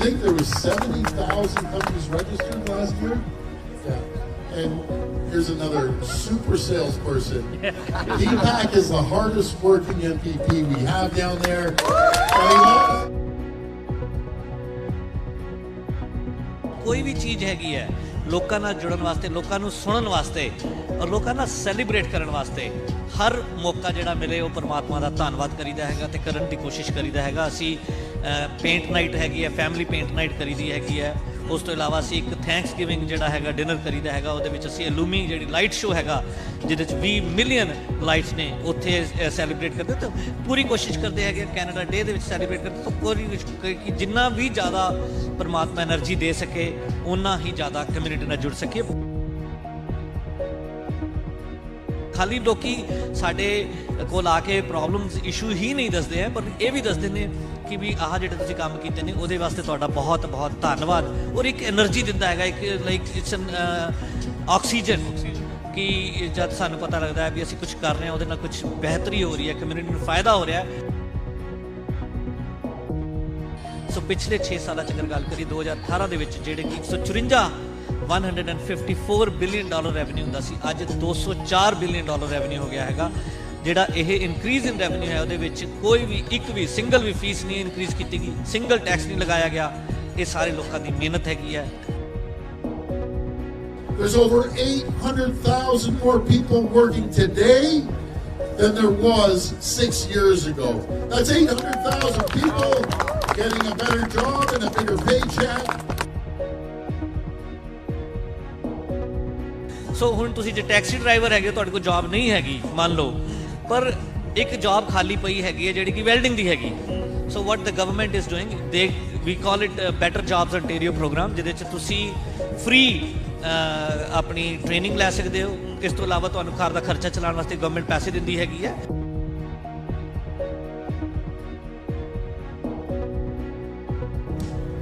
think there was 70,000 companies registered last year. Yeah. And here's another super salesperson. Yeah. Deepak is the hardest working MPP we have down there. कोई भी चीज हैगी है ਲੋਕਾਂ ਨਾਲ ਜੁੜਨ ਵਾਸਤੇ, ਲੋਕਾਂ ਨੂੰ ਸੁਣਨ ਵਾਸਤੇ ਔਰ ਲੋਕਾਂ ਨਾਲ ਸੈਲੀਬ੍ਰੇਟ ਕਰਨ ਵਾਸਤੇ ਹਰ ਮੌਕਾ ਜਿਹੜਾ ਮਿਲੇ, ਉਹ ਪਰਮਾਤਮਾ ਦਾ ਧੰਨਵਾਦ ਕਰੀਦਾ ਹੈਗਾ ਤੇ ਕਰਨ ਦੀ ਕੋਸ਼ਿਸ਼ ਕਰੀਦਾ ਹੈਗਾ। ਅਸੀਂ ਪੇਂਟ ਨਾਈਟ ਹੈਗੀ ਹੈ ਫੈਮਿਲੀ ਪੇਂਟ ਨਾਈਟ ਕਰੀਦੀ ਹੈਗੀ ਹੈ। ਉਸ ਤੋਂ ਇਲਾਵਾ ਅਸੀਂ ਇੱਕ ਥੈਂਕਸ ਗਿਵਿੰਗ ਜਿਹੜਾ ਹੈਗਾ ਡਿਨਰ ਕਰੀਦਾ ਹੈਗਾ, ਉਹਦੇ ਵਿੱਚ ਅਸੀਂ ਅਲੂਮੀ ਜਿਹੜੀ ਲਾਈਟ ਸ਼ੋ ਹੈਗਾ, ਜਿਹਦੇ ਵਿੱਚ 20 ਮਿਲੀਅਨ ਲਾਈਟਸ ਨੇ, ਉੱਥੇ ਸੈਲੀਬ੍ਰੇਟ ਕਰਦੇ ਤਾਂ ਪੂਰੀ ਕੋਸ਼ਿਸ਼ ਕਰਦੇ ਹੈਗੇ ਕੈਨੇਡਾ ਡੇ ਦੇ ਵਿੱਚ ਸੈਲੀਬ੍ਰੇਟ ਕਰਦੇ ਤਾਂ ਕੋਈ ਕਿ ਜਿੰਨਾ ਵੀ ਜ਼ਿਆਦਾ ਪਰਮਾਤਮਾ એનર્ਜੀ ਦੇ ਸਕੇ ਉਹਨਾਂ ਹੀ ਜ਼ਿਆਦਾ ਕਮਿਊਨਿਟੀ ਨਾਲ ਜੁੜ ਸਕੀਏ। ਖਾਲੀ ਲੋਕੀ ਸਾਡੇ ਕੋਲ ਆ ਕੇ ਪ੍ਰੋਬਲਮਸ ਇਸ਼ੂ ਹੀ ਨਹੀਂ ਦੱਸਦੇ ਆ, ਪਰ ਇਹ ਵੀ ਦੱਸਦੇ ਨੇ ਕਿ ਵੀ ਆਹ ਜਿਹੜੇ ਤੁਸੀਂ ਕੰਮ ਕੀਤੇ ਨੇ, ਉਹਦੇ ਵਾਸਤੇ ਤੁਹਾਡਾ ਬਹੁਤ ਬਹੁਤ ਧੰਨਵਾਦ। ਔਰ ਇੱਕ એનર્ਜੀ ਦਿੰਦਾ ਹੈਗਾ, ਇੱਕ ਲਾਈਕ ਇਟਸ ਐਨ ਆਕਸੀਜਨ ਕਿ ਜਦ ਸਾਨੂੰ ਪਤਾ ਲੱਗਦਾ ਹੈ ਵੀ ਅਸੀਂ ਕੁਝ ਕਰ ਰਹੇ ਹਾਂ, ਉਹਦੇ ਨਾਲ ਕੁਝ ਬਿਹਤਰੀ ਹੋ ਰਹੀ ਹੈ ਕਮਿਊਨਿਟੀ ਨੂੰ ਫਾਇਦਾ ਹੋ ਰਿਹਾ ਹੈ। ਸੋ ਪਿਛਲੇ 6 ਸਾਲਾਂ ਚ ਅਗਰ ਗੱਲ ਕਰੀ 2018 ਦੇ ਵਿੱਚ ਜਿਹੜੇ ਕਿ 154 154 ਬਿਲੀਅਨ ਡਾਲਰ ਰੈਵਨਿਊ ਹੁੰਦਾ ਸੀ। ਅੱਜ 204 ਬਿਲੀਅਨ ਡਾਲਰ ਰੈਵਨਿਊ ਹੋ ਗਿਆ ਹੈਗਾ। ਜਿਹੜਾ ਇਹ ਇਨਕਰੀਜ਼ ਇਨ ਰੈਵਨਿਊ ਹੈ ਉਹਦੇ ਵਿੱਚ ਕੋਈ ਵੀ ਇੱਕ ਵੀ ਸਿੰਗਲ ਵੀ ਫੀਸ ਨਹੀਂ ਇਨਕਰੀਜ਼ ਕੀਤੀ ਗਈ। ਸਿੰਗਲ ਟੈਕਸ ਨਹੀਂ ਲਗਾਇਆ ਗਿਆ। ਇਹ ਸਾਰੇ ਲੋਕਾਂ ਦੀ ਮਿਹਨਤ ਹੈਗੀ ਹੈ। There's over 800,000 more people working today than there was six years ago. That's 800,000 people getting a better job and a bigger paycheck. ਸੋ ਹੁਣ ਤੁਸੀਂ ਜੇ ਟੈਕਸੀ ਡਰਾਈਵਰ ਹੈਗੇ ਤੁਹਾਡੇ ਕੋਲ ਜੌਬ ਨਹੀਂ ਹੈਗੀ, ਮੰਨ ਲਓ। ਪਰ ਇੱਕ ਜੌਬ ਖਾਲੀ ਪਈ ਹੈਗੀ ਹੈ, ਜਿਹੜੀ ਕਿ ਵੈਲਡਿੰਗ ਦੀ ਹੈਗੀ। So what the government is doing they we call it Better Jobs ontario programme ਜਿਹਦੇ ਚ ਤੁਸੀਂ ਫ੍ਰੀ uh, ਆਪਣੀ ਟ੍ਰੇਨਿੰਗ ਲੈ ਸਕਦੇ ਹੋ। ਇਸ ਤੋਂ ਇਲਾਵਾ ਤੁਹਾਨੂੰ ਘਰ ਦਾ ਖਰਚਾ ਚਲਾਉਣ ਵਾਸਤੇ ਗਵਰਨਮੈਂਟ ਪੈਸੇ ਦਿੰਦੀ ਹੈਗੀ ਹੈ।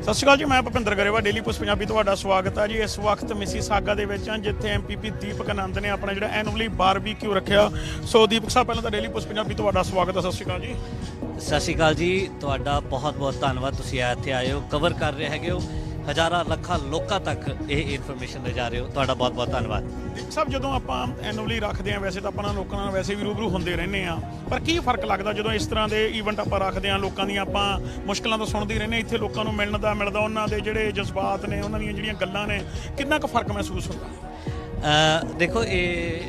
ਸਤਿ ਸ਼੍ਰੀ ਅਕਾਲ ਜੀ, ਮੈਂ ਭੁਪਿੰਦਰ ਗਰੇਵਾ ਡੇਲੀ ਪੁਸ ਪੰਜਾਬੀ ਤੁਹਾਡਾ ਸਵਾਗਤ ਹੈ ਜੀ। ਇਸ ਵਕਤ ਮਿਸੀ ਸਾਗਾ ਦੇ ਵਿੱਚ ਹਾਂ, ਜਿੱਥੇ ਐਮਪੀਪੀ ਦੀਪਕ ਆਨੰਦ ਨੇ ਆਪਣਾ ਜਿਹੜਾ ਐਨੂਅਲੀ ਬਾਰਬੀਕਿਊ ਰੱਖਿਆ। ਸੋ ਦੀਪਕ ਸਾਹਿਬ, ਪਹਿਲਾਂ ਤਾਂ ਡੇਲੀ ਪੁਸ ਪੰਜਾਬੀ ਤੁਹਾਡਾ ਸਵਾਗਤ ਹੈ। ਸਤਿ ਸ਼੍ਰੀ ਅਕਾਲ ਜੀ। ਸਤਿ ਸ਼੍ਰੀ ਅਕਾਲ ਜੀ, ਤੁਹਾਡਾ ਬਹੁਤ ਬਹੁਤ ਧੰਨਵਾਦ। ਤੁਸੀਂ ਆ ਇੱਥੇ ਆਏ ਹੋ ਕਵਰ ਕਰ ਰਹੇ ਹੈਗੇ ਹੋ। ਹਜ਼ਾਰਾਂ ਲੱਖਾਂ ਲੋਕਾਂ ਤੱਕ ਇਹ ਇਨਫੋਰਮੇਸ਼ਨ ਲੈ ਜਾ ਰਹੇ ਹੋ। ਤੁਹਾਡਾ ਬਹੁਤ ਬਹੁਤ ਧੰਨਵਾਦ। ਸਾਹਿਬ ਜਦੋਂ ਆਪਾਂ ਐਨੂਅਲੀ ਰੱਖਦੇ ਹਾਂ ਵੈਸੇ ਤਾਂ ਆਪਾਂ ਲੋਕਾਂ ਨਾਲ ਵੈਸੇ ਵੀ ਰੂਬਰੂ ਹੁੰਦੇ ਰਹਿੰਦੇ ਆ ਪਰ ਕੀ ਫ਼ਰਕ ਲੱਗਦਾ ਜਦੋਂ ਇਸ ਤਰ੍ਹਾਂ ਦੇ ਇਵੈਂਟ ਆਪਾਂ ਰੱਖਦੇ ਹਾਂ ਲੋਕਾਂ ਦੀਆਂ ਆਪਾਂ ਮੁਸ਼ਕਲਾਂ ਤੋਂ ਸੁਣਦੇ ਰਹਿੰਦੇ ਇੱਥੇ ਲੋਕਾਂ ਨੂੰ ਮਿਲਣ ਦਾ ਮਿਲਦਾ ਉਹਨਾਂ ਦੇ ਜਿਹੜੇ ਜਜ਼ਬਾਤ ਨੇ ਉਹਨਾਂ ਦੀਆਂ ਜਿਹੜੀਆਂ ਗੱਲਾਂ ਨੇ ਕਿੰਨਾ ਕੁ ਫ਼ਰਕ ਮਹਿਸੂਸ ਹੁੰਦਾ? ਦੇਖੋ ਇਹ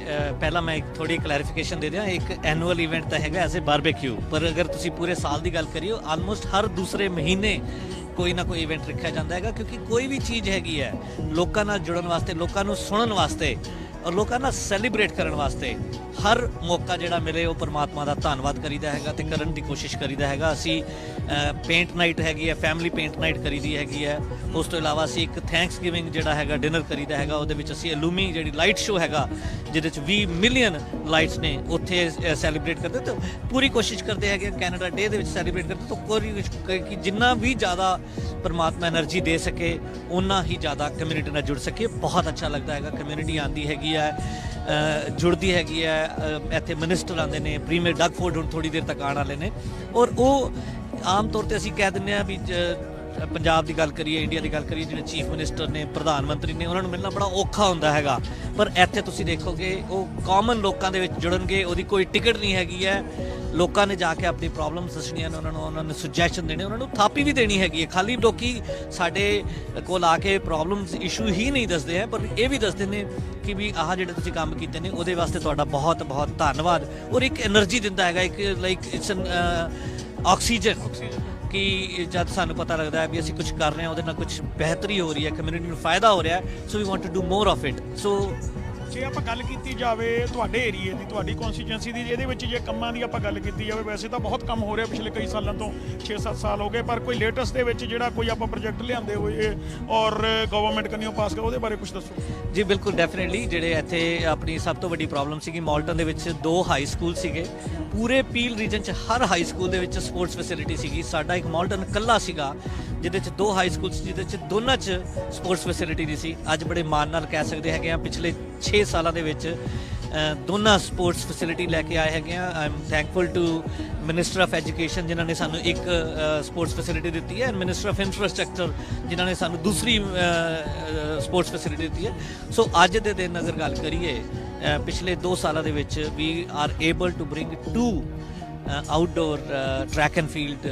ਪਹਿਲਾਂ ਮੈਂ ਇੱਕ ਥੋੜੀ ਕਲੈਰੀਫਿਕੇਸ਼ਨ ਦੇ ਦਿਆਂ ਇੱਕ ਐਨੂਅਲ ਇਵੈਂਟ ਤਾਂ ਹੈਗਾ ਅ ਬਾਰਬੀਕਿਊ ਪਰ ਅਗਰ ਤੁਸੀਂ ਪੂਰੇ ਸਾਲ ਦੀ ਗੱਲ ਕਰਿਓ ਆਲਮੋਸਟ ਹਰ ਦੂਸਰੇ ਮਹੀਨੇ ਕੋਈ ਨਾ ਕੋਈ ਇਵੈਂਟ ਰੱਖਿਆ ਜਾਂਦਾ ਹੈਗਾ ਕਿਉਂਕਿ ਕੋਈ ਵੀ ਚੀਜ਼ ਹੈਗੀ ਹੈ ਲੋਕਾਂ ਨਾਲ ਜੁੜਨ ਵਾਸਤੇ, ਲੋਕਾਂ ਨੂੰ ਸੁਣਨ ਵਾਸਤੇ ਔਰ ਲੋਕਾਂ ਨਾਲ ਸੈਲੀਬ੍ਰੇਟ ਕਰਨ ਵਾਸਤੇ ਹਰ ਮੌਕਾ ਜਿਹੜਾ ਮਿਲੇ, ਉਹ ਪਰਮਾਤਮਾ ਦਾ ਧੰਨਵਾਦ ਕਰੀਦਾ ਹੈਗਾ ਤੇ ਕਰਨ ਦੀ ਕੋਸ਼ਿਸ਼ ਕਰੀਦਾ ਹੈਗਾ। ਅਸੀਂ ਪੇਂਟ ਨਾਈਟ ਹੈਗੀ ਹੈ ਫੈਮਿਲੀ ਪੇਂਟ ਨਾਈਟ ਕਰੀਦੀ ਹੈਗੀ ਹੈ। ਉਸ ਤੋਂ ਇਲਾਵਾ ਅਸੀਂ ਇੱਕ ਥੈਂਕਸ ਗਿਵਿੰਗ ਜਿਹੜਾ ਹੈਗਾ ਡਿਨਰ ਕਰੀਦਾ ਹੈਗਾ। ਉਹਦੇ ਵਿੱਚ ਅਸੀਂ ਅਲੂਮੀ ਜਿਹੜੀ ਲਾਈਟ ਸ਼ੋ ਹੈਗਾ, ਜਿਹਦੇ ਵਿੱਚ 20 ਮਿਲੀਅਨ ਲਾਈਟਸ ਨੇ, ਉੱਥੇ ਸੈਲੀਬ੍ਰੇਟ ਕਰਦੇ। ਤਾਂ ਪੂਰੀ ਕੋਸ਼ਿਸ਼ ਕਰਦੇ ਹੈਗੇ ਕੈਨੇਡਾ ਡੇ ਦੇ ਵਿੱਚ ਸੈਲੀਬ੍ਰੇਟ ਕਰਦੇ। ਤਾਂ ਕੋਈ ਕਿ ਜਿੰਨਾ ਵੀ ਜ਼ਿਆਦਾ ਪਰਮਾਤਮਾ એનર્ਜੀ ਦੇ ਸਕੇ ਉਹਨਾਂ ਹੀ ਜ਼ਿਆਦਾ ਕਮਿਊਨਿਟੀ ਨਾਲ ਜੁੜ ਸਕੇ। ਬਹੁਤ ਅੱਛਾ ਲੱਗਦਾ ਹੈਗਾ ਕਮਿਊਨਿਟੀ ਆਂਦੀ ਹੈਗੀ ਹੈ ਜੁੜਦੀ ਹੈਗੀ ਹੈ ਇੱਥੇ ਮਿਨਿਸਟਰ ਆਂਦੇ ਨੇ ਪ੍ਰੀਮੀਅਰ ਡੱਗ ਫੋਰਡ ਹੁਣ ਥੋੜੀ ਦੇਰ ਤੱਕ ਆਣ ਵਾਲੇ ਨੇ। ਔਰ ਉਹ ਆਮ ਤੌਰ ਤੇ ਅਸੀਂ ਕਹਿ ਦਿੰਨੇ ਆ ਵੀ ਪੰਜਾਬ ਦੀ ਗੱਲ ਕਰੀਏ ਇੰਡੀਆ ਦੀ ਗੱਲ ਕਰੀਏ, ਜਿਹੜੇ ਚੀਫ ਮਿਨਿਸਟਰ ਨੇ, ਪ੍ਰਧਾਨ ਮੰਤਰੀ ਨੇ, ਉਹਨਾਂ ਨੂੰ ਮਿਲਣਾ ਬੜਾ ਔਖਾ ਹੁੰਦਾ ਹੈਗਾ। ਪਰ ਇੱਥੇ ਤੁਸੀਂ ਦੇਖੋਗੇ, ਉਹ ਕਾਮਨ ਲੋਕਾਂ ਦੇ ਵਿੱਚ ਜੁੜਨਗੇ, ਉਹਦੀ ਕੋਈ ਟਿਕਟ ਨਹੀਂ ਹੈਗੀ ਹੈ। ਲੋਕਾਂ ਨੇ ਜਾ ਕੇ ਆਪਣੀ ਪ੍ਰੋਬਲਮਸ ਦੱਸਣੀਆਂ ਨੇ, ਉਹਨਾਂ ਨੂੰ ਉਹਨਾਂ ਨੂੰ ਸੁਜੈਸ਼ਨ ਦੇਣੇ, ਉਹਨਾਂ ਨੂੰ ਥਾਪੀ ਵੀ ਦੇਣੀ ਹੈਗੀ ਹੈ। ਖਾਲੀ ਲੋਕੀ ਸਾਡੇ ਕੋਲ ਆ ਕੇ ਪ੍ਰੋਬਲਮਸ ਇਸ਼ੂ ਹੀ ਨਹੀਂ ਦੱਸਦੇ ਹੈ, ਪਰ ਇਹ ਵੀ ਦੱਸਦੇ ਨੇ ਕਿ ਵੀ ਆਹ ਜਿਹੜੇ ਤੁਸੀਂ ਕੰਮ ਕੀਤੇ ਨੇ, ਉਹਦੇ ਵਾਸਤੇ ਤੁਹਾਡਾ ਬਹੁਤ ਬਹੁਤ ਧੰਨਵਾਦ। ਔਰ ਇੱਕ એનર્ਜੀ ਦਿੰਦਾ ਹੈਗਾ, ਇੱਕ ਲਾਈਕ ਇਟਸ ਐਨ ਆਕਸੀਜਨ ਕਿ ਜਦ ਸਾਨੂੰ ਪਤਾ ਲੱਗਦਾ ਹੈ ਵੀ ਅਸੀਂ ਕੁਝ ਕਰ ਰਹੇ ਹਾਂ, ਉਹਦੇ ਨਾਲ ਕੁਝ ਬਿਹਤਰੀ ਹੋ ਰਹੀ ਹੈ ਕਮਿਊਨਿਟੀ ਨੂੰ ਫਾਇਦਾ ਹੋ ਰਿਹਾ ਹੈ so we want to do more of it so ਜੇ ਆਪਾਂ ਗੱਲ ਕੀਤੀ ਜਾਵੇ ਤੁਹਾਡੇ ਏਰੀਏ ਦੀ, ਤੁਹਾਡੀ ਕਨਸਟੀਚੁਐਂਸੀ ਦੀ, ਇਹਦੇ ਵਿੱਚ ਜੇ ਕੰਮਾਂ ਦੀ ਆਪਾਂ ਗੱਲ ਕੀਤੀ ਜਾਵੇ, ਵੈਸੇ ਤਾਂ ਬਹੁਤ ਕੰਮ ਹੋ ਰਿਹਾ ਪਿਛਲੇ ਕਈ ਸਾਲਾਂ ਤੋਂ 6-7 ਸਾਲ ਹੋ ਗਏ, ਪਰ ਕੋਈ ਲੇਟੈਸਟ ਦੇ ਵਿੱਚ ਜਿਹੜਾ ਕੋਈ ਆਪਾਂ ਪ੍ਰੋਜੈਕਟ ਲਿਆਂਦੇ ਹੋਏ ਔਰ ਗਵਰਨਮੈਂਟ ਕੰਨਿਓ ਪਾਸ ਕਰ, ਉਹਦੇ ਬਾਰੇ ਕੁਝ ਦੱਸੋ। ਜੀ, ਬਿਲਕੁਲ ਡੈਫੀਨਿਟਲੀ ਜਿਹੜੇ ਇੱਥੇ ਆਪਣੀ ਸਭ ਤੋਂ ਵੱਡੀ ਪ੍ਰੋਬਲਮ ਸੀਗੀ ਮਾਲਟਨ ਦੇ ਵਿੱਚ ਦੋ ਹਾਈ ਸਕੂਲ ਸੀਗੇ। ਪੂਰੇ ਪੀਲ ਰੀਜਨ 'ਚ ਹਰ ਹਾਈ ਸਕੂਲ ਦੇ ਵਿੱਚ ਸਪੋਰਟਸ ਫੈਸਿਲਿਟੀ ਸੀਗੀ। ਸਾਡਾ ਇੱਕ ਮਾਲਟਨ ਇਕੱਲਾ ਸੀਗਾ। ਜਿਹਦੇ 'ਚ ਦੋ ਹਾਈ ਸਕੂਲ ਸੀ, ਜਿਹਦੇ 'ਚ ਦੋਨਾਂ 'ਚ ਸਪੋਰਟਸ ਫੈਸਿਲਿਟੀ ਨਹੀਂ ਸੀ। ਅੱਜ ਬੜੇ ਮਾਣ ਨਾਲ ਕਹਿ ਸਕਦੇ ਹੈਗੇ ਆ, ਪਿਛਲੇ 6 ਸਾਲਾਂ ਦੇ ਵਿੱਚ ਦੋਨਾਂ ਸਪੋਰਟਸ ਫੈਸਿਲਿਟੀ ਲੈ ਕੇ ਆਏ ਹੈਗੇ ਆ। I am thankful to minister of education ਜਿਨ੍ਹਾਂ ਨੇ ਸਾਨੂੰ ਇੱਕ ਸਪੋਰਟਸ ਫੈਸਿਲਿਟੀ ਦਿੱਤੀ ਹੈ ਐਂਡ ਮਿਨਿਸਟਰ ਆਫ ਇਨਫਰਾਸਟ੍ਰਕਚਰ ਜਿਨ੍ਹਾਂ ਨੇ ਸਾਨੂੰ ਦੂਸਰੀ ਸਪੋਰਟਸ ਫੈਸਿਲਿਟੀ ਦਿੱਤੀ ਹੈ। ਸੋ ਅੱਜ ਦੇ ਦਿਨ ਅਗਰ ਗੱਲ ਕਰੀਏ ਪਿਛਲੇ 2 ਸਾਲਾਂ ਦੇ ਵਿੱਚ we are able to bring to outdoor track and field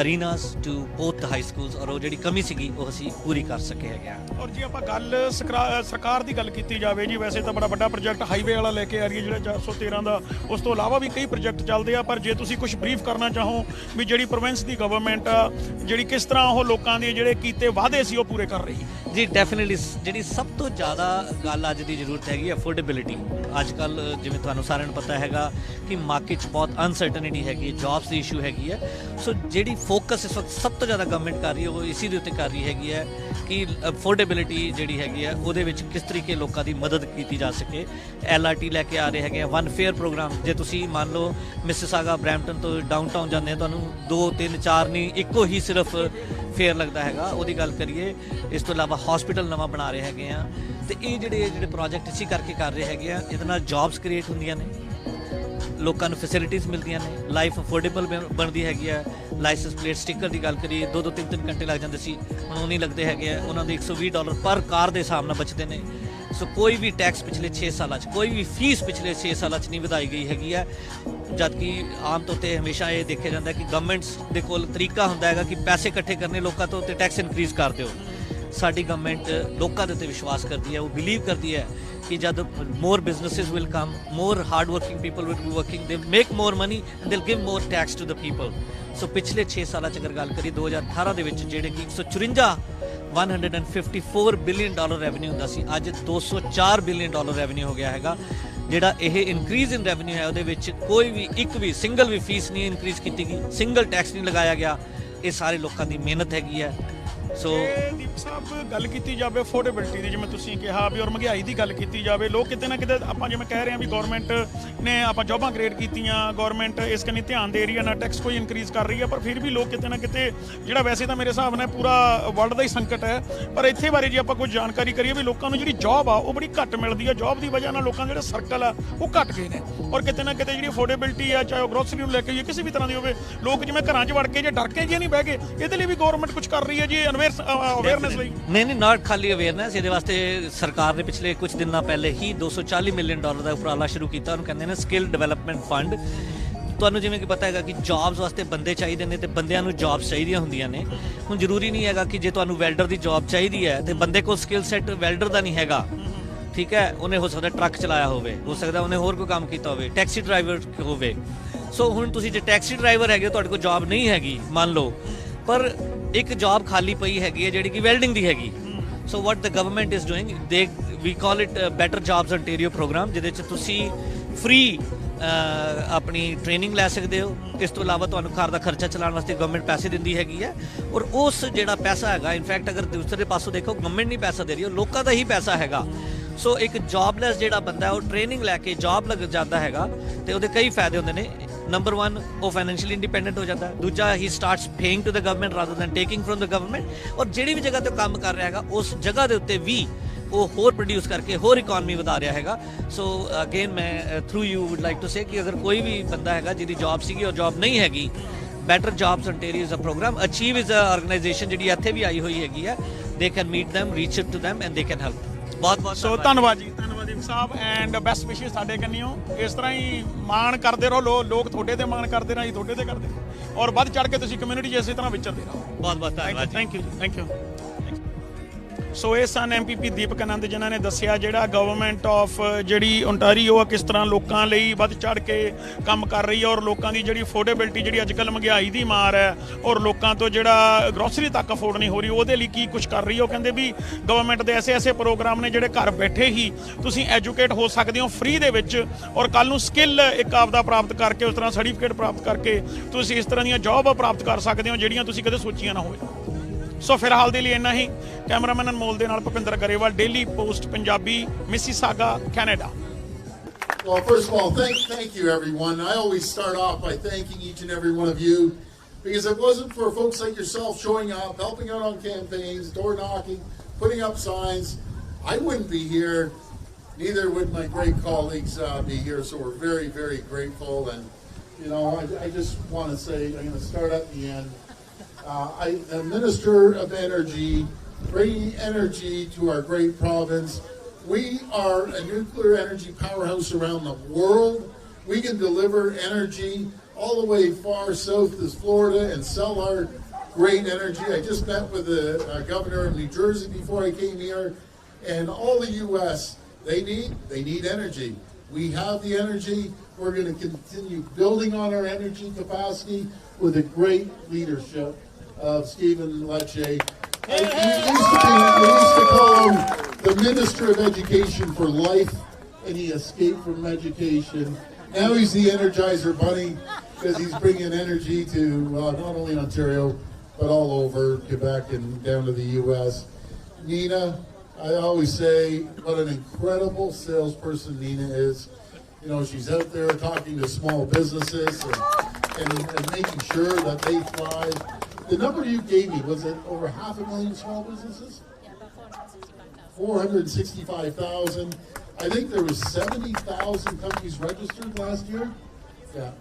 arenas to both the high schools ਔਰ ਉਹ ਜਿਹੜੀ ਕਮੀ ਸੀਗੀ ਉਹ ਅਸੀਂ ਪੂਰੀ ਕਰ ਸਕੇ ਹੈਗੇ ਆ ਔਰ ਜੇ ਆਪਾਂ ਗੱਲ ਸਰਕਾਰ ਦੀ ਗੱਲ ਕੀਤੀ ਜਾਵੇ ਜੀ ਵੈਸੇ ਤਾਂ ਬੜਾ ਵੱਡਾ ਪ੍ਰੋਜੈਕਟ ਹਾਈਵੇ ਵਾਲਾ ਲੈ ਕੇ ਆ ਰਹੀ ਹੈ ਜਿਹੜਾ 413 ਦਾ। ਉਸ ਤੋਂ ਇਲਾਵਾ ਵੀ ਕਈ ਪ੍ਰੋਜੈਕਟ ਚੱਲਦੇ ਆ ਪਰ ਜੇ ਤੁਸੀਂ ਕੁਝ ਬਰੀਫ ਕਰਨਾ ਚਾਹੋ ਵੀ ਜਿਹੜੀ ਪ੍ਰੋਵਿੰਸ ਦੀ ਗਵਰਨਮੈਂਟ ਆ ਜਿਹੜੀ ਕਿਸ ਤਰ੍ਹਾਂ ਉਹ ਲੋਕਾਂ ਦੇ ਜਿਹੜੇ ਕੀਤੇ ਵਾਅਦੇ ਸੀ ਉਹ ਪੂਰੇ ਕਰ ਰਹੀ ਜੀ ਡੈਫੀਨਿਟਲੀ ਜਿਹੜੀ ਸਭ ਤੋਂ ਜ਼ਿਆਦਾ ਗੱਲ ਅੱਜ ਦੀ ਜ਼ਰੂਰਤ ਹੈਗੀ ਅਫੋਰਡੇਬਿਲਿਟੀ ਅੱਜ ਕੱਲ ਜਿਵੇਂ ਤੁਹਾਨੂੰ ਸਾਰਿਆਂ ਨੂੰ ਪਤਾ ਹੈਗਾ ਕਿ ਮਾਰਕੀਟ 'ਚ ਬਹੁਤ ਅਨਸਰਟਨਿਟੀ ਹੈਗੀ ਹੈ ਜੌਬਸ ਦੀ ਇਸ਼ੂ ਹੈਗੀ ਹੈ। ਸੋ ਜਿਹੜੀ ਫੋਕਸ ਇਸ ਵਕਤ ਸਭ ਤੋਂ ਜ਼ਿਆਦਾ ਗਵਰਨਮੈਂਟ ਕਰ ਰਹੀ ਹੈ, ਉਹ ਇਸੇ ਦੇ ਉੱਤੇ ਕਰ ਰਹੀ ਹੈਗੀ ਹੈ ਕਿ ਅਫੋਰਡੇਬਿਲਿਟੀ ਜਿਹੜੀ ਹੈਗੀ ਹੈ, ਉਹਦੇ ਵਿੱਚ ਕਿਸ ਤਰੀਕੇ ਲੋਕਾਂ ਦੀ ਮਦਦ ਕੀਤੀ ਜਾ ਸਕੇ। ਐਲਆਰਟੀ ਲੈ ਕੇ ਆ ਰਹੇ ਹੈਗੇ ਆ ਵਨ ਫੇਅਰ ਪ੍ਰੋਗਰਾਮ ਜੇ ਤੁਸੀਂ ਮੰਨ ਲਓ ਮਿਸਿਸਾਗਾ ਬ੍ਰੈਂਪਟਨ ਤੋਂ ਡਾਊਨਟਾਊਨ ਜਾਂਦੇ ਆ ਤੁਹਾਨੂੰ 2 3 4 ਨਹੀਂ, ਇੱਕੋ ਹੀ ਸਿਰਫ ਫੇਅਰ ਲੱਗਦਾ ਹੈਗਾ, ਉਹਦੀ ਗੱਲ ਕਰੀਏ, ਇਸ ਤੋਂ ਇਲਾਵਾ ਹਸਪੀਟਲ ਨਵਾਂ ਬਣਾ ਰਹੇ ਹੈਗੇ ਆ। ਤੇ ਇਹ ਜਿਹੜੇ ਜਿਹੜੇ ਪ੍ਰੋਜੈਕਟ ਇਸੇ ਕਰਕੇ ਕਰ ਰਹੇ ਹੈਗੇ ਆ, ਇਹਦੇ ਨਾਲ ਜੌਬਸ ਕ੍ਰੀਏਟ ਹੁੰਦੀਆਂ ਨੇ। ਲੋਕਾਂ ਨੂੰ ਫੈਸਿਲਿਟੀਆਂ ਮਿਲਦੀਆਂ ਨੇ ਲਾਈਫ ਅਫੋਰਡੇਬਲ ਬਣਦੀ ਹੈਗੀ ਆ। ਲਾਇਸੈਂਸ ਪਲੇਟ ਸਟicker ਦੀ ਗੱਲ ਕਰੀਏ ਦੋ ਦੋ ਤਿੰਨ ਤਿੰਨ ਘੰਟੇ ਲੱਗ ਜਾਂਦੇ ਸੀ। ਹੁਣ ਉਹ ਨਹੀਂ ਲੱਗਦੇ ਹੈਗੇ ਆ। ਉਹਨਾਂ ਦੇ 120 ਡਾਲਰ ਪਰ ਕਾਰ ਦੇ ਹਿਸਾਬ ਨਾਲ ਬਚਦੇ ਨੇ। ਸੋ ਕੋਈ ਵੀ ਟੈਕਸ ਪਿਛਲੇ 6 ਸਾਲਾਂ 'ਚ, ਕੋਈ ਵੀ ਫੀਸ ਪਿਛਲੇ 6 ਸਾਲਾਂ 'ਚ ਨਹੀਂ ਵਧਾਈ ਗਈ ਹੈਗੀ ਹੈ ਜਦਕਿ ਆਮ ਤੌਰ ਤੇ ਹਮੇਸ਼ਾ ਇਹ ਦੇਖਿਆ ਜਾਂਦਾ ਕਿ ਗਵਰਨਮੈਂਟਸ ਦੇ ਕੋਲ ਤਰੀਕਾ ਹੁੰਦਾ ਹੈਗਾ ਕਿ ਪੈਸੇ ਇਕੱਠੇ ਕਰਨੇ, ਲੋਕਾਂ ਤੋਂ ਤੇ ਟੈਕਸ ਇਨਕਰੀਜ਼ ਕਰ ਦਿਓ। ਸਾਡੀ ਗਵਰਨਮੈਂਟ ਲੋਕਾਂ ਦੇ ਉੱਤੇ ਵਿਸ਼ਵਾਸ ਕਰਦੀ ਹੈ, ਉਹ ਬਿਲੀਵ ਕਰਦੀ ਹੈ ਕਿ ਜਦ more businesses will come more hard working people will be working they make more money and they give more tax to the people so ਪਿਛਲੇ 6 ਸਾਲਾਂ ਚ ਅਗਰ ਗੱਲ ਕਰੀਏ 2018 ਦੇ ਵਿੱਚ ਜਿਹੜੇ ਕਿ 154 154 ਬਿਲੀਅਨ ਡਾਲਰ ਰੈਵਨਿਊ ਹੁੰਦਾ ਸੀ, ਅੱਜ 204 ਬਿਲੀਅਨ ਡਾਲਰ ਰੈਵਨਿਊ ਹੋ ਗਿਆ ਹੈਗਾ। ਜਿਹੜਾ ਇਹ ਇਨਕਰੀਜ਼ ਇਨ ਰੈਵਨਿਊ ਹੈ, ਉਹਦੇ ਵਿੱਚ ਕੋਈ ਵੀ, ਇੱਕ ਵੀ ਸਿੰਗਲ ਵੀ ਫੀਸ ਨਹੀਂ ਇਨਕਰੀਜ਼ ਕੀਤੀ ਗਈ ਸਿੰਗਲ ਟੈਕਸ ਨਹੀਂ ਲਗਾਇਆ ਗਿਆ। ਇਹ ਸਾਰੇ ਲੋਕਾਂ ਦੀ ਮਿਹਨਤ ਹੈਗੀ ਹੈ। ਸੋ ਦੀਪ ਸਾਹਿਬ ਗੱਲ ਕੀਤੀ ਜਾਵੇ ਅਫੋਰਡੇਬਿਲਟੀ ਦੀ, ਜਿਵੇਂ ਤੁਸੀਂ ਕਿਹਾ ਵੀ ਔਰ ਮਹਿੰਗਾਈ ਦੀ ਗੱਲ ਕੀਤੀ ਜਾਵੇ, ਲੋਕ ਕਿਤੇ ਨਾ ਕਿਤੇ ਆਪਾਂ ਜਿਵੇਂ ਕਹਿ ਰਹੇ ਹਾਂ ਵੀ ਗਵਰਨਮੈਂਟ ਨੇ ਆਪਾਂ ਜੌਬਾਂ ਕ੍ਰੀਏਟ ਕੀਤੀਆਂ ਗਵਰਨਮੈਂਟ ਇਸ ਕੰਨੀ ਧਿਆਨ ਦੇ ਰਹੀ ਹੈ, ਨਾ ਟੈਕਸ ਕੋਈ ਇਨਕਰੀਜ਼ ਕਰ ਰਹੀ ਹੈ, ਪਰ ਫਿਰ ਵੀ ਲੋਕ ਕਿਤੇ ਨਾ ਕਿਤੇ ਜਿਹੜਾ ਵੈਸੇ ਤਾਂ ਮੇਰੇ ਹਿਸਾਬ ਨਾਲ ਪੂਰਾ ਵਰਲਡ ਦਾ ਹੀ ਸੰਕਟ ਹੈ, ਪਰ ਇੱਥੇ ਬਾਰੇ ਜੇ ਆਪਾਂ ਕੁਝ ਜਾਣਕਾਰੀ ਕਰੀਏ ਵੀ ਲੋਕਾਂ ਨੂੰ ਜਿਹੜੀ ਜੌਬ ਆ, ਉਹ ਬੜੀ ਘੱਟ ਮਿਲਦੀ ਹੈ ਜੌਬ ਦੀ ਵਜ੍ਹਾ ਨਾਲ ਲੋਕਾਂ ਦੇ ਜਿਹੜੇ ਸਰਕਲ ਆ, ਉਹ ਘਟ ਗਏ ਨੇ। ਔਰ ਕਿਤੇ ਨਾ ਕਿਤੇ ਜਿਹੜੀ ਅਫੋਰਡੇਬਿਲਟੀ ਆ, ਚਾਹੇ ਉਹ ਗਰੋਸਰੀ ਨੂੰ ਲੈ ਕੇ ਹੋਈਏ ਕਿਸੇ ਵੀ ਤਰ੍ਹਾਂ ਦੀ ਹੋਵੇ, ਲੋਕ ਜਿਵੇਂ ਘਰਾਂ 'ਚ ਵੜ ਕੇ ਜੇ ਡਰ ਕੇ ਜੇ ਨਹੀਂ ਬਹਿ ਗਏ, ਇਹਦੇ ਲਈ ਵੀ ਗਵਰਨਮੈਂਟ ਕੁਝ ਕਰ ਰਹੀ ਹੈ ਜੀ ਅਵੇਅਰਨੈਸ ਲਈ ਨਹੀਂ ਨਹੀਂ ਨਾਟ ਖਾਲੀ ਅਵੇਅਰਨੈਸ ਇਹਦੇ ਵਾਸਤੇ ਸਰਕਾਰ ਨੇ ਪਿਛਲੇ ਕੁਝ ਦਿਨਾਂ ਪਹਿਲੇ ਹੀ 240 ਮਿਲੀਅਨ ਡਾਲਰ ਦਾ ਉਪਰਾਲਾ ਸ਼ੁਰੂ ਕੀਤਾ। ਉਹਨੂੰ ਕਹਿੰਦੇ ਨੇ ਸਕਿੱਲ ਡਿਵੈਲਪਮੈਂਟ ਫੰਡ ਤੁਹਾਨੂੰ ਜਿਵੇਂ ਕਿ ਪਤਾ ਹੈਗਾ ਕਿ ਜੌਬਸ ਵਾਸਤੇ ਬੰਦੇ ਚਾਹੀਦੇ ਨੇ ਤੇ ਬੰਦਿਆਂ ਨੂੰ ਜੌਬਸ ਚਾਹੀਦੀਆਂ ਹੁੰਦੀਆਂ ਨੇ। ਹੁਣ ਜ਼ਰੂਰੀ ਨਹੀਂ ਹੈਗਾ ਕਿ ਜੇ ਤੁਹਾਨੂੰ ਵੈਲਡਰ ਦੀ ਜੌਬ ਚਾਹੀਦੀ ਹੈ ਤੇ ਬੰਦੇ ਕੋਲ ਸਕਿੱਲ ਸੈੱਟ ਵੈਲਡਰ ਦਾ ਨਹੀਂ ਹੈਗਾ। ਠੀਕ ਹੈ ਉਹਨੇ ਹੋ ਸਕਦਾ ਟਰੱਕ ਚਲਾਇਆ ਹੋਵੇ ਹੋ ਸਕਦਾ ਉਹਨੇ ਹੋਰ ਕੋਈ ਕੰਮ ਕੀਤਾ ਹੋਵੇ ਟੈਕਸੀ ਡਰਾਈਵਰ ਹੋਵੇ। ਸੋ ਹੁਣ ਤੁਸੀਂ ਜੇ ਟੈਕਸੀ ਡਰਾਈਵਰ ਹੈਗੇ ਹੋ, ਤੁਹਾਡੇ ਕੋਲ ਜੌਬ ਨਹੀਂ ਹੈਗੀ ਮੰਨ ਲਓ ਪਰ ਇੱਕ ਜੌਬ ਖਾਲੀ ਪਈ ਹੈਗੀ ਹੈ ਜਿਹੜੀ ਕਿ ਵੈਲਡਿੰਗ ਦੀ ਹੈਗੀ। So what the government is doing they we call it Better Jobs ontario programme ਜਿਹਦੇ ਚ ਤੁਸੀਂ ਫ੍ਰੀ uh, ਆਪਣੀ ਟ੍ਰੇਨਿੰਗ ਲੈ ਸਕਦੇ ਹੋ। ਇਸ ਤੋਂ ਇਲਾਵਾ ਤੁਹਾਨੂੰ ਘਰ ਦਾ ਖਰਚਾ ਚਲਾਉਣ ਵਾਸਤੇ ਗਵਰਨਮੈਂਟ ਪੈਸੇ ਦਿੰਦੀ ਹੈਗੀ ਹੈ। ਔਰ ਉਸ ਜਿਹੜਾ ਪੈਸਾ ਹੈਗਾ ਇਨਫੈਕਟ ਅਗਰ ਦੂਸਰੇ ਪਾਸੋਂ ਦੇਖੋ ਗਵਰਨਮੈਂਟ ਨਹੀਂ ਪੈਸਾ ਦੇ ਰਹੀ, ਉਹ ਲੋਕਾਂ ਦਾ ਹੀ ਪੈਸਾ ਹੈਗਾ। ਸੋ ਇੱਕ ਜੌਬਲੈਸ ਜਿਹੜਾ ਬੰਦਾ ਉਹ ਟ੍ਰੇਨਿੰਗ ਲੈ ਕੇ ਜੌਬ ਲੱਗ ਜਾਂਦਾ ਹੈਗਾ, ਤੇ ਉਹਦੇ ਕਈ ਫਾਇਦੇ ਹੁੰਦੇ ਨੇ। ਨੰਬਰ 1 ਉਹ ਫਾਈਨੈਂਸ਼ੀਅਲੀ ਇੰਡੀਪੈਂਡੈਂਟ ਹੋ ਜਾਂਦਾ ਹੈ। ਦੂਜਾ ਹੀ starts paying to the government rather than taking from the government ਔਰ ਜਿਹੜੀ ਵੀ ਜਗ੍ਹਾ ਤੇ ਉਹ ਕੰਮ ਕਰ ਰਿਹਾ ਹੈਗਾ, ਉਸ ਜਗ੍ਹਾ ਦੇ ਉੱਤੇ ਵੀ ਉਹ ਹੋਰ ਪ੍ਰੋਡਿਊਸ ਕਰਕੇ ਹੋਰ ਇਕਨੋਮੀ ਵਧਾ ਰਿਹਾ ਹੈਗਾ। ਸੋ ਅਗੇਨ ਮੈਂ through you would like to say ਕਿ ਅਗਰ ਕੋਈ ਵੀ ਬੰਦਾ ਹੈਗਾ ਜਿਹਦੀ ਜੌਬ ਸੀਗੀ ਔਰ ਜੌਬ ਨਹੀਂ ਹੈਗੀ Better Jobs ontario is a programme ACHIEV is a organisation ਜਿਹੜੀ ਇੱਥੇ ਵੀ ਆਈ ਹੋਈ ਹੈਗੀ ਹੈ। They can meet them reach to them and they can help ਬਹੁਤ ਬਹੁਤ ਸੋ ਧੰਨਵਾਦ ਜੀ ਸਾਹਿਬ ਐਂਡ ਬੈਸਟ ਵਿਸ਼ੇਸ ਸਾਡੇ ਕੰਨਿਓ। ਇਸ ਤਰ੍ਹਾਂ ਹੀ ਮਾਣ ਕਰਦੇ ਰਹੋ ਲੋਕ ਤੁਹਾਡੇ ਤੇ ਮਾਣ ਕਰਦੇ ਰਹੋ ਜੀ ਤੁਹਾਡੇ ਤੇ ਕਰਦੇ। ਔਰ ਵੱਧ ਚੜ ਕੇ ਤੁਸੀਂ ਕਮਿਊਨਿਟੀ 'ਚ ਇਸੇ ਤਰ੍ਹਾਂ ਵਿਚਰਦੇ ਰਹੋ। ਬਹੁਤ ਬਹੁਤ ਧੰਨਵਾਦ ਜੀ। Thank you thank you so ਇਹ ਸਨ ਐਮਪੀਪੀ ਦੀਪਕ ਆਨੰਦ ਜਿਨ੍ਹਾਂ ਨੇ ਦੱਸਿਆ ਜਿਹੜਾ ਗਵਰਨਮੈਂਟ ਆਫ ਜਿਹੜੀ ਓਨਟਾਰੀਓ ਆ, ਕਿਸ ਤਰ੍ਹਾਂ ਲੋਕਾਂ ਲਈ ਵੱਧ ਚੜ ਕੇ ਕੰਮ ਕਰ ਰਹੀ ਹੈ ਔਰ ਲੋਕਾਂ ਦੀ ਜਿਹੜੀ ਅਫੋਰਡੇਬਿਲਟੀ ਜਿਹੜੀ ਅੱਜਕੱਲ ਮਹਿੰਗਾਈ ਦੀ ਮਾਰ ਹੈ ਔਰ ਲੋਕਾਂ ਤੋਂ ਜਿਹੜਾ ਗਰੋਸਰੀ ਤੱਕ ਅਫੋਰਡ ਨਹੀਂ ਹੋ ਰਹੀ, ਉਹਦੇ ਲਈ ਕੀ ਕੁਝ ਕਰ ਰਹੀ ਹੈ ਉਹ ਕਹਿੰਦੇ ਵੀ ਗਵਰਨਮੈਂਟ ਦੇ ਐਸੇ ਐਸੇ ਪ੍ਰੋਗਰਾਮ ਨੇ ਜਿਹੜੇ ਘਰ ਬੈਠੇ ਹੀ ਤੁਸੀਂ ਐਜੂਕੇਟ ਹੋ ਸਕਦੇ ਹੋ ਫ੍ਰੀ ਦੇ ਵਿੱਚ ਔਰ ਕੱਲ ਨੂੰ ਸਕਿੱਲ ਇੱਕ ਆਪਦਾ ਪ੍ਰਾਪਤ ਕਰਕੇ ਉਸ ਤਰ੍ਹਾਂ ਸਰਟੀਫਿਕੇਟ ਪ੍ਰਾਪਤ ਕਰਕੇ ਤੁਸੀਂ ਇਸ ਤਰ੍ਹਾਂ ਦੀਆਂ ਜੌਬ ਪ੍ਰਾਪਤ ਕਰ ਸਕਦੇ ਹੋ ਜਿਹੜੀਆਂ ਤੁਸੀਂ ਕਦੇ ਸੋਚੀਆਂ ਨਾ ਹੋਵੇ ਸੋ ਫਿਲਹਾਲ ਦੇ ਲਈ ਇੰਨਾ ਹੀ ਕੈਮਰਾਮੈਨ ਅਨਮੋਲ ਦੇ ਨਾਲ Bhupinder Grewal daily post Punjabi Mississauga Canada Well, first of all, thank thank you everyone. I always start off by thanking each and every one of you because if it wasn't for folks like yourself showing up, helping out on campaigns, door knocking, putting up signs, I wouldn't be here neither would my great colleagues uh, be here. So we're very, very grateful. And, you know, I, I just want to say, I'm going to start at the end. Uh, I, the Minister of Energy, bringing energy to our great province. We are a nuclear energy powerhouse around the world. We can deliver energy all the way far south as Florida and sell our great energy. I just met with the uh, governor of New Jersey before I came here, and all the U.S. they need they need energy. We have the energy. We're going to continue building on our energy capacity with the great leadership of Stephen Lecce. He used, to be, used to call him the Minister of Education for life, and he escaped from education. Now he's the Energizer Bunny because he's bringing energy to uh, not only Ontario but all over Quebec and down to the U.S. Nina, I always say what an incredible salesperson Nina is. You know, she's out there talking to small businesses and, and, and making sure that they thrive. The number you gave me, was it over half a million small businesses? Yeah, about 465,000. 465,000. I think there was 70,000 companies registered last year. Yeah.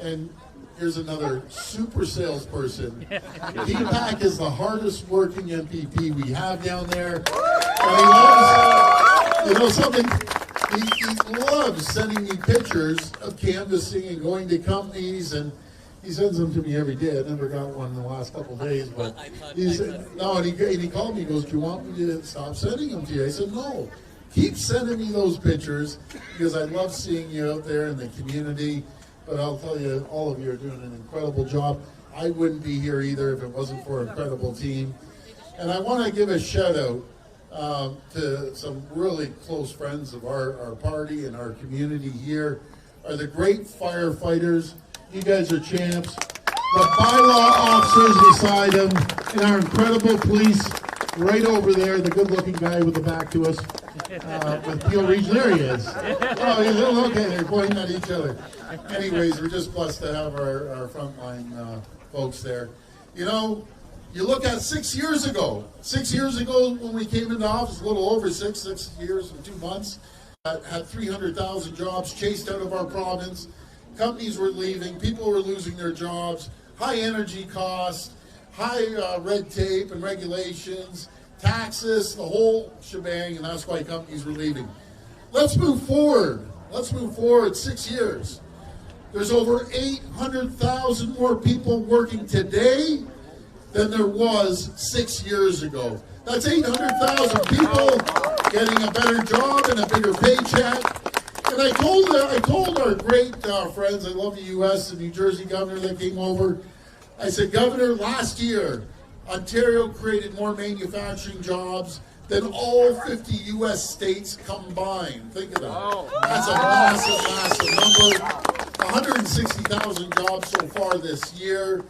And here's another super salesperson. Deepak is the hardest working MPP we have down there. And he loves, you know something? He, he loves sending me pictures of canvassing and going to companies and he sends them to me every day. I never got one in the last couple of days, but he said, no, and he, and he called me. He goes, "Do you want me to stop sending them to you?" I said, "No, keep sending me those pictures because I love seeing you out there in the community." But I'll tell you, all of you are doing an incredible job. I wouldn't be here either if it wasn't for an incredible team. And I want to give a shout out um, to some really close friends of our, our party and our community here. Are the great firefighters. You guys are champs. The bylaw officers beside them, and our incredible police right over there, the good-looking guy with the back to us, uh, with Peel Region. There he is. Oh, he's okay. They're pointing at each other. Anyways, we're just blessed to have our, our frontline uh, folks there. You know, you look at six years ago. Six years ago, when we came into office, a little over six, six years and two months, had, had 300,000 jobs chased out of our province. Companies were leaving, people were losing their jobs, high energy costs, high uh, red tape and regulations, taxes, the whole shebang, and that's why companies were leaving. Let's move forward. Let's move forward six years. There's over 800,000 more people working today than there was six years ago. That's 800,000 people getting a better job and a bigger paycheck. And I told I told our great uh, friends, I love the U.S. and New Jersey governor that came over. I said, Governor, last year Ontario created more manufacturing jobs than all 50 U.S. states combined. Think of that. That's a massive, massive number. 160,000 jobs so far this year.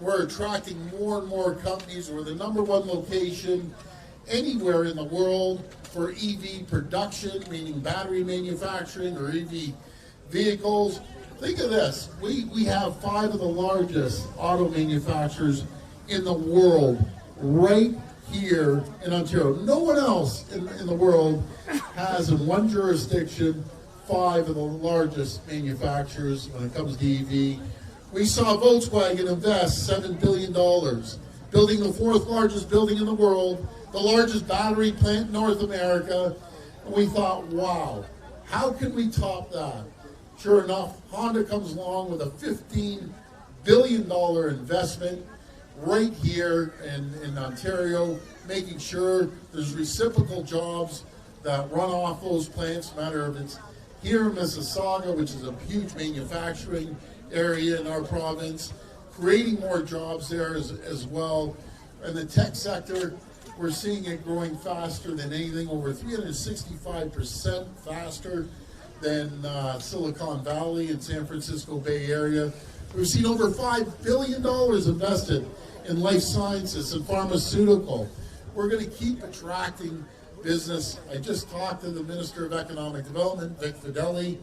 We're attracting more and more companies. We're the number one location anywhere in the world for EV production, meaning battery manufacturing or EV vehicles. Think of this. We, we have five of the largest auto manufacturers in the world right here in Ontario. No one else in, in the world has in one jurisdiction five of the largest manufacturers when it comes to EV. We saw Volkswagen invest $7 billion, building the fourth largest building in the world, the largest battery plant in North America. And we thought, wow, how can we top that? Sure enough, Honda comes along with a $15 billion investment right here in, in Ontario, making sure there's reciprocal jobs that run off those plants, matter if it's here in Mississauga, which is a huge manufacturing area in our province, creating more jobs there as, as well. And the tech sector, we're seeing it growing faster than anything, over 365% faster than uh, Silicon Valley and San Francisco Bay Area. We've seen over $5 billion invested in life sciences and pharmaceutical. We're going to keep attracting business. I just talked to the Minister of Economic Development, Vic Fideli,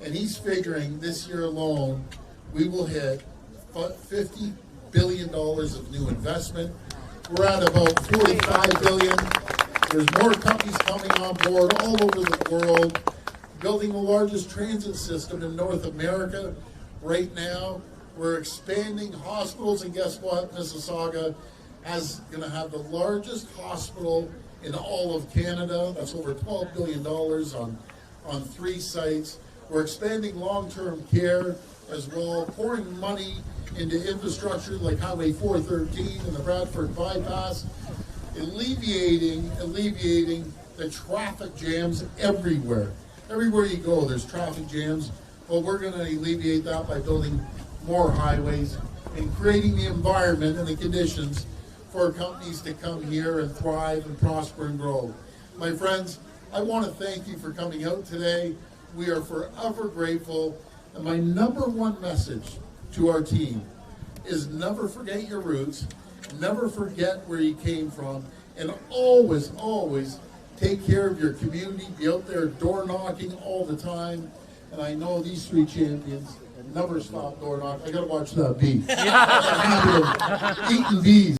and he's figuring this year alone, we will hit $50 billion of new investment. We're at about 45 billion. There's more companies coming on board all over the world, building the largest transit system in North America right now. We're expanding hospitals, and guess what? Mississauga is going to have the largest hospital in all of Canada. That's over $12 billion on, on three sites. We're expanding long-term care as well, pouring money into infrastructure like Highway 413 and the Bradford bypass, alleviating, alleviating the traffic jams everywhere. Everywhere you go, there's traffic jams. Well, we're going to alleviate that by building more highways and creating the environment and the conditions for companies to come here and thrive and prosper and grow. My friends, I want to thank you for coming out today. We are forever grateful. And my number one message to our team is never forget your roots, never forget where you came from, and always, always take care of your community. Be out there door knocking all the time. And I know these three champions never stop door knocking. I gotta watch that of Eating bees.